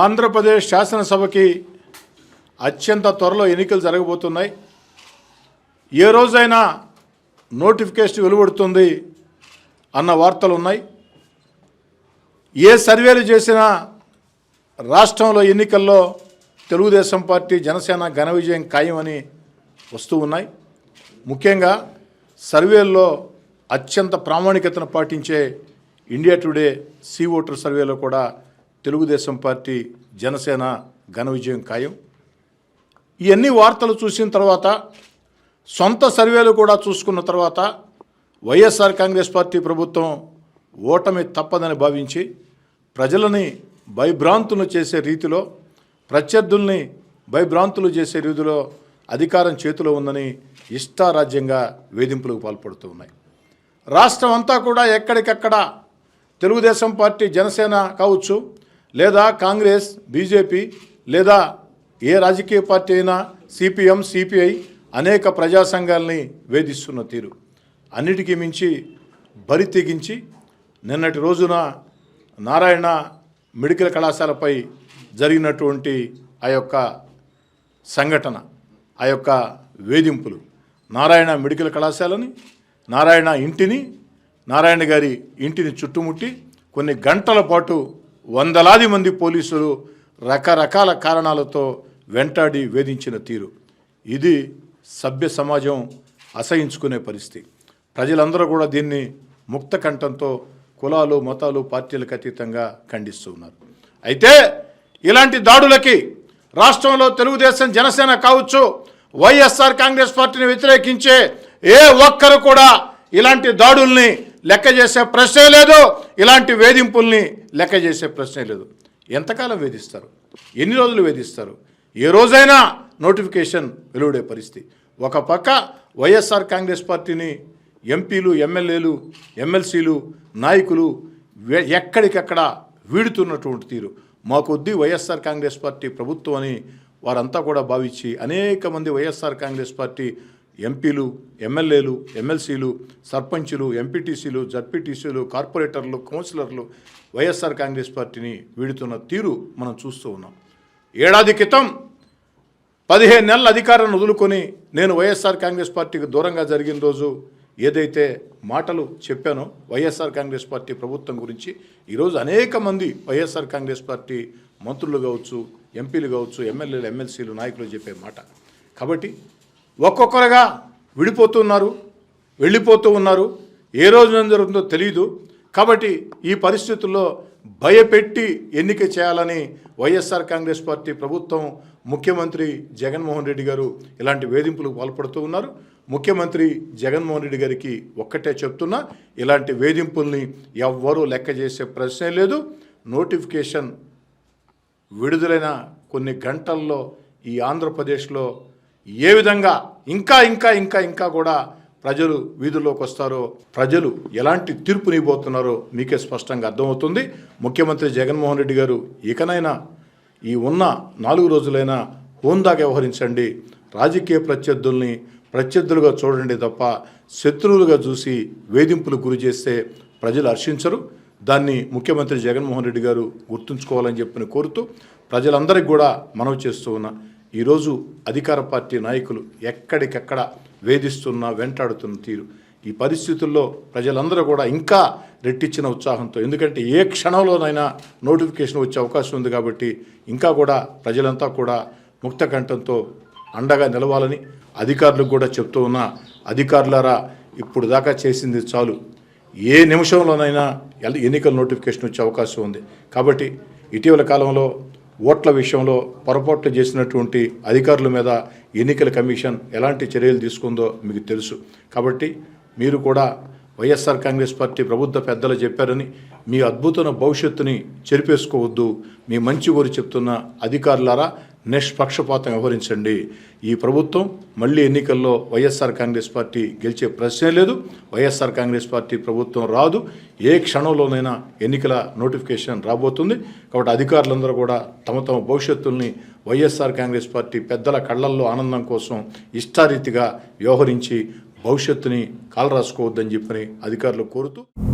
ఆంధ్రప్రదేశ్ శాసనసభకి అత్యంత త్వరలో ఎన్నికలు జరగబోతున్నాయి. ఏ రోజైనా నోటిఫికేషన్ వెలువడుతుంది అన్న వార్తలు ఉన్నాయి ఏ సర్వేలు చేసినా రాష్ట్రంలో ఎన్నికల్లో తెలుగుదేశం పార్టీ జనసేన ఘన విజయం ఖాయమని వస్తూ ఉన్నాయి. ముఖ్యంగా సర్వేల్లో అత్యంత ప్రామాణికతను పాటించే ఇండియా టుడే సీ ఓటర్ సర్వేలో కూడా తెలుగుదేశం పార్టీ జనసేన ఘన విజయం ఖాయం. ఇవన్నీ వార్తలు చూసిన తర్వాత సొంత సర్వేలు కూడా చూసుకున్న తర్వాత వైఎస్ఆర్ కాంగ్రెస్ పార్టీ ప్రభుత్వం ఓటమి తప్పదని భావించి ప్రజలని భయభ్రాంతులు చేసే రీతిలో ప్రత్యర్థుల్ని భయభ్రాంతులు చేసే రీతిలో అధికారం చేతిలో ఉందని ఇష్టారాజ్యంగా వేధింపులకు పాల్పడుతూ ఉన్నాయి. రాష్ట్రం అంతా కూడా ఎక్కడికక్కడ తెలుగుదేశం పార్టీ జనసేన కావచ్చు లేదా కాంగ్రెస్ బీజేపీ లేదా ఏ రాజకీయ పార్టీ అయినా సిపిఎం సిపిఐ అనేక ప్రజా సంఘాలని వేధిస్తున్న తీరు. అన్నిటికీ మించి బరి తెగించి నిన్నటి రోజున నారాయణ మెడికల్ కళాశాలపై జరిగినటువంటి ఆ యొక్క సంఘటన ఆ యొక్క వేధింపులు. నారాయణ మెడికల్ కళాశాలని నారాయణ ఇంటిని నారాయణ గారి ఇంటిని చుట్టుముట్టి కొన్ని గంటల పాటు వందలాది మంది పోలీసులు రకరకాల కారణాలతో వెంటాడి వేధించిన తీరు. ఇది సభ్య సమాజం అసహించుకునే పరిస్థితి. ప్రజలందరూ కూడా దీన్ని ముక్త కంఠంతో కులాలు మతాలు పార్టీలకు అతీతంగా ఖండిస్తూ ఉన్నారు. అయితే ఇలాంటి దాడులకి రాష్ట్రంలో తెలుగుదేశం జనసేన కావచ్చు వైఎస్ఆర్ కాంగ్రెస్ పార్టీని వ్యతిరేకించే ఏ ఒక్కరు కూడా ఇలాంటి దాడుల్ని లెక్క చేసే ప్రశ్నే లేదు. ఇలాంటి వేధింపుల్ని లెక్క చేసే ప్రశ్నే లేదు. ఎంతకాలం వేధిస్తారు? ఎన్ని రోజులు వేధిస్తారు? ఏ రోజైనా నోటిఫికేషన్ వెలువడే పరిస్థితి. ఒక పక్క వైఎస్ఆర్ కాంగ్రెస్ పార్టీని ఎంపీలు ఎమ్మెల్యేలు ఎమ్మెల్సీలు నాయకులు ఎక్కడికక్కడ వీడుతున్నటువంటి తీరు. మా కొద్దీ వైఎస్ఆర్ కాంగ్రెస్ పార్టీ ప్రభుత్వం అని వారంతా కూడా భావించి అనేక మంది వైఎస్ఆర్ కాంగ్రెస్ పార్టీ ఎంపీలు ఎమ్మెల్యేలు ఎమ్మెల్సీలు సర్పంచులు ఎంపీటీసీలు జడ్పీటీసీలు కార్పొరేటర్లు కౌన్సిలర్లు వైఎస్ఆర్ కాంగ్రెస్ పార్టీని వీడుతున్న తీరు మనం చూస్తూ ఉన్నాం. ఏడాది క్రితం పదిహేను నెలల అధికారాన్ని వదులుకొని నేను వైఎస్ఆర్ కాంగ్రెస్ పార్టీకి దూరంగా జరిగిన రోజు ఏదైతే మాటలు చెప్పానో వైఎస్ఆర్ కాంగ్రెస్ పార్టీ ప్రభుత్వం గురించి ఈరోజు అనేక మంది వైఎస్ఆర్ కాంగ్రెస్ పార్టీ మంత్రులు కావచ్చు ఎంపీలు కావచ్చు ఎమ్మెల్యేలు ఎమ్మెల్సీలు నాయకులు చెప్పే మాట. కాబట్టి ఒక్కొక్కరుగా విడిపోతున్నారు వెళ్ళిపోతూ ఉన్నారు. ఏ రోజున జరుగుతుందో తెలియదు కాబట్టి ఈ పరిస్థితుల్లో భయపెట్టి ఎన్నిక చేయాలని వైఎస్ఆర్ కాంగ్రెస్ పార్టీ ప్రభుత్వం ముఖ్యమంత్రి జగన్మోహన్ రెడ్డి గారు ఇలాంటి వేధింపులకు పాల్పడుతూ ఉన్నారు. ముఖ్యమంత్రి జగన్మోహన్ రెడ్డి గారికి ఒక్కటే చెప్తున్నా ఇలాంటి వేధింపుల్ని ఎవ్వరూ లెక్క చేసే ప్రశ్నే లేదు. నోటిఫికేషన్ విడుదలైన కొన్ని గంటల్లో ఈ ఆంధ్రప్రదేశ్లో ఏ విధంగా ఇంకా ఇంకా ఇంకా ఇంకా కూడా ప్రజలు వీధుల్లోకి వస్తారో ప్రజలు ఎలాంటి తీర్పునివ్వబోతున్నారో మీకే స్పష్టంగా అర్థమవుతుంది. ముఖ్యమంత్రి జగన్మోహన్ రెడ్డి గారు ఇకనైనా ఈ ఉన్న నాలుగు రోజులైనా హోందా వ్యవహరించండి. రాజకీయ ప్రత్యర్థుల్ని ప్రత్యర్థులుగా చూడండి తప్ప శత్రువులుగా చూసి వేధింపులు గురి చేస్తే ప్రజలు హర్షించరు. దాన్ని ముఖ్యమంత్రి జగన్మోహన్ రెడ్డి గారు గుర్తుంచుకోవాలని చెప్పని కోరుతూ ప్రజలందరికీ కూడా మనవి చేస్తూ ఉన్నా ఈరోజు అధికార పార్టీ నాయకులు ఎక్కడికెక్కడ వేధిస్తున్నా వెంటాడుతున్న తీరు. ఈ పరిస్థితుల్లో ప్రజలందరూ కూడా ఇంకా రెట్టించిన ఉత్సాహంతో ఎందుకంటే ఏ క్షణంలోనైనా నోటిఫికేషన్ వచ్చే అవకాశం ఉంది కాబట్టి ఇంకా కూడా ప్రజలంతా కూడా ముక్త కంఠంతో అండగా నిలవాలని అధికారులకు కూడా చెప్తూ ఉన్నా అధికారులారా ఇప్పుడు దాకా చేసింది చాలు. ఏ నిమిషంలోనైనా ఎన్నికల నోటిఫికేషన్ వచ్చే అవకాశం ఉంది. కాబట్టి ఇటీవల కాలంలో ఓట్ల విషయంలో పొరపాట్లు చేసినటువంటి అధికారుల మీద ఎన్నికల కమిషన్ ఎలాంటి చర్యలు తీసుకుందో మీకు తెలుసు. కాబట్టి మీరు కూడా వైఎస్ఆర్ కాంగ్రెస్ పార్టీ ప్రభుత్వ పెద్దలు చెప్పారని మీ అద్భుతమైన భవిష్యత్తుని చెరిపేసుకోవద్దు మీ మంచి ఊరు చెప్తున్న అధికారులారా నిష్పక్షపాతం వ్యవహరించండి. ఈ ప్రభుత్వం మళ్ళీ ఎన్నికల్లో వైఎస్ఆర్ కాంగ్రెస్ పార్టీ గెలిచే ప్రశ్నే లేదు. వైఎస్ఆర్ కాంగ్రెస్ పార్టీ ప్రభుత్వం రాదు. ఏ క్షణంలోనైనా ఎన్నికల నోటిఫికేషన్ రాబోతుంది. కాబట్టి అధికారులందరూ కూడా తమ తమ భవిష్యత్తుల్ని వైఎస్ఆర్ కాంగ్రెస్ పార్టీ పెద్దల కళ్ళల్లో ఆనందం కోసం ఇష్టారీతిగా వ్యవహరించి భవిష్యత్తుని కాలరాసుకోవద్దని చెప్పని అధికారులు కోరుతూ